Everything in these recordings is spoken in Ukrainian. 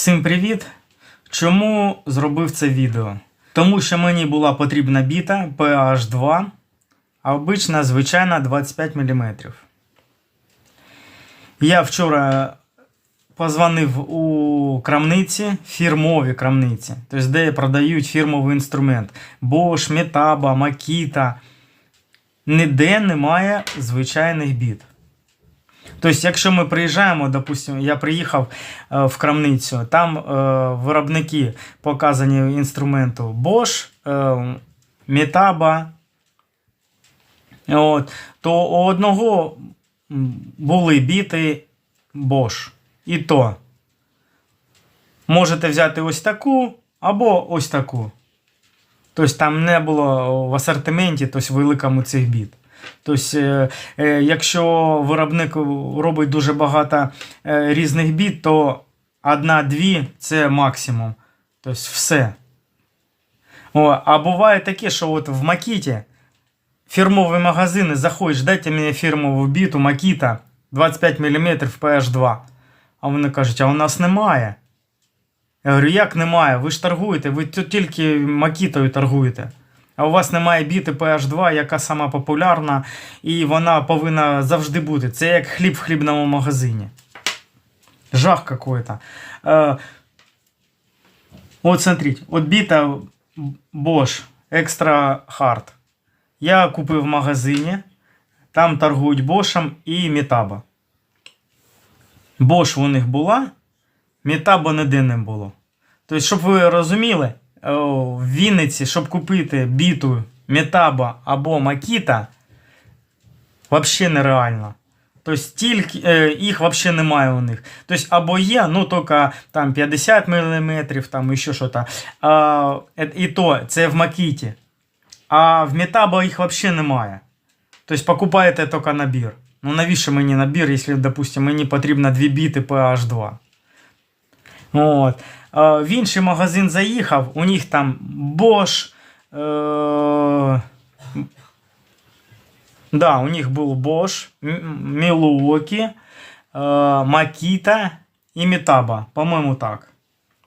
Всім привіт! Чому зробив це відео? Тому що мені була потрібна біта PH2, а обична звичайна 25 мм. Я вчора позвонив у крамниці, фірмові крамниці, тобто де продають фірмовий інструмент. Bosch, Metaba, Makita. Ніде немає звичайних біт. Тобто, якщо ми приїжджаємо, допустимо, я приїхав е, в крамницю, там е, виробники показані інструменту Bosch, е, Metaba, от, то у одного були біти Bosch. І то можете взяти ось таку або ось таку. Тобто там не було в асортименті, тобто великому цих біт. Тобто, якщо виробник робить дуже багато е, різних біт, то одна-дві це максимум. Тобто все. О, а буває таке, що от в Макіті фірмові магазини заходиш, дайте мені фірмову біту Макіта 25 мм PH2. А вони кажуть, а у нас немає. Я говорю, як немає? Ви ж торгуєте, ви тільки Макітою торгуєте. А у вас немає біти PH2, яка сама популярна, і вона повинна завжди бути. Це як хліб в хлібному магазині. Жах какой-то. Е, от смотрите, от біта Bosch Extra Hard. Я купив в магазині. Там торгують Bosch і Metaba. Bosch у них була, Metaba ніде не було. Тобто, щоб ви розуміли, в Вінниці, щоб купити біту Метаба або Макіта, взагалі нереально. Тобто тільки, е, їх взагалі немає у них. Тобто або є, ну тільки там 50 мм, там ще щось. А, е, і то це в Макіті. А в Метаба їх взагалі немає. Тобто покупаєте тільки набір. Ну навіщо мені набір, якщо, допустимо, мені потрібно дві біти PH2. От. Е, В інший магазин заїхав, у них там Bosch. Е... Да, у них був Bosch, Milwaukee, е... Makita і Metaba, по-моєму, так.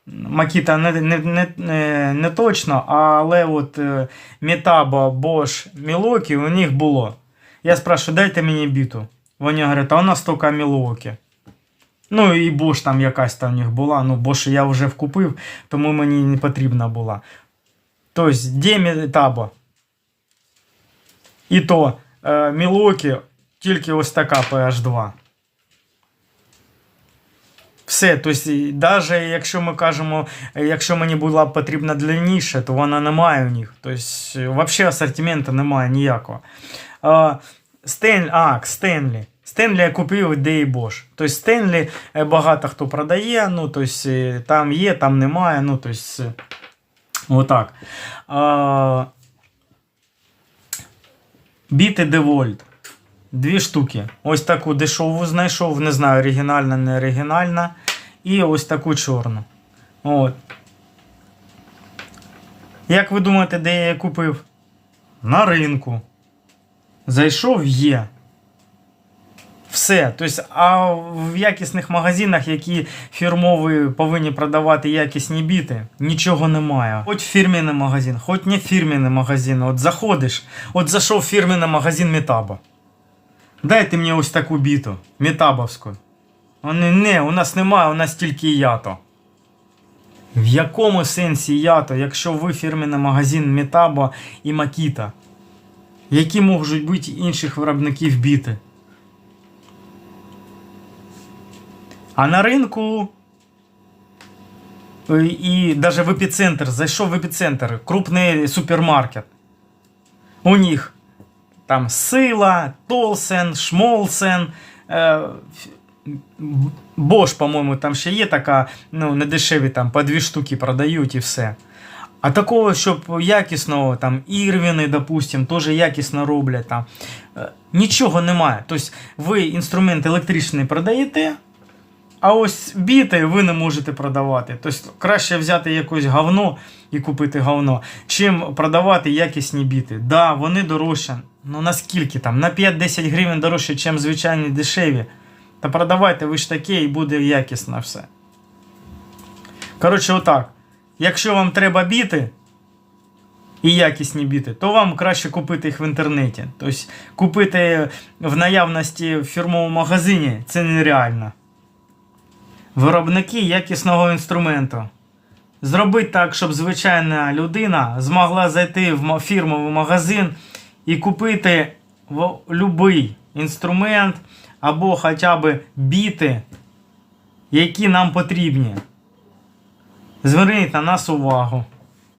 Makita не, не, не, не, точно, але от е, Metaba, Bosch, Milwaukee у них було. Я спрашиваю, дайте мені біту. Вони говорять, а у нас тільки Milwaukee. Ну і Bosch там якась там у них була. Ну, Bosch я вже вкупив, тому мені не потрібна була. Тобто, де Метаба? І то е, Milwaukee тільки ось така PH2. Все, тобто, навіть якщо ми кажемо, е, якщо мені була потрібна длинніше, то вона немає у них. Тобто, взагалі асортименту немає ніякого. А, Стен... А, Стенлі. Стенлі я купив де і Bosch. Тобто Стенлі е, багато хто продає, ну, тобто, е, там є, там немає. Ну, тобто, е, отак. А, біти Девольт. Дві штуки. Ось таку дешеву знайшов, не знаю, оригінальна, не оригінальна. І ось таку чорну. От. Як ви думаєте, де я її купив? На ринку. Зайшов є. Все. Тобто, а в якісних магазинах, які фірмові повинні продавати якісні біти, нічого немає. Хоч фірміний магазин, хоч не фірміний магазин. От заходиш, от зайшов фірміний магазин Метаба. Дайте мені ось таку біту, метабовську. Вони не, у нас немає, у нас тільки ято. В якому сенсі ято, якщо ви фірміний магазин Метаба і Макіта? Які можуть бути інших виробників біти? А на ринку е, і навіть в епіцентр, зайшов в епіцентр, крупний супермаркет. У них там Сила, Толсен, Шмолсен, е, Бош, по-моєму, там ще є така, ну, не дешеві, там по дві штуки продають і все. А такого, щоб якісного, там, Ірвіни, допустим, теж якісно роблять. Там. е, Нічого немає. Тобто ви інструмент електричний продаєте, а ось біти ви не можете продавати. Тобто краще взяти якось говно і купити говно, чим продавати якісні біти. Да, вони дорожчі. Ну наскільки там? На 5-10 гривень дорожче, ніж звичайні дешеві. Та продавайте ви ж таке і буде якісно все. Коротше, отак. Якщо вам треба біти і якісні біти, то вам краще купити їх в інтернеті. Тобто купити в наявності в фірмовому магазині це нереально. Виробники якісного інструменту. Зробити так, щоб звичайна людина змогла зайти в фірмовий магазин і купити будь-який інструмент або хоча б біти, які нам потрібні. Зверніть на нас увагу.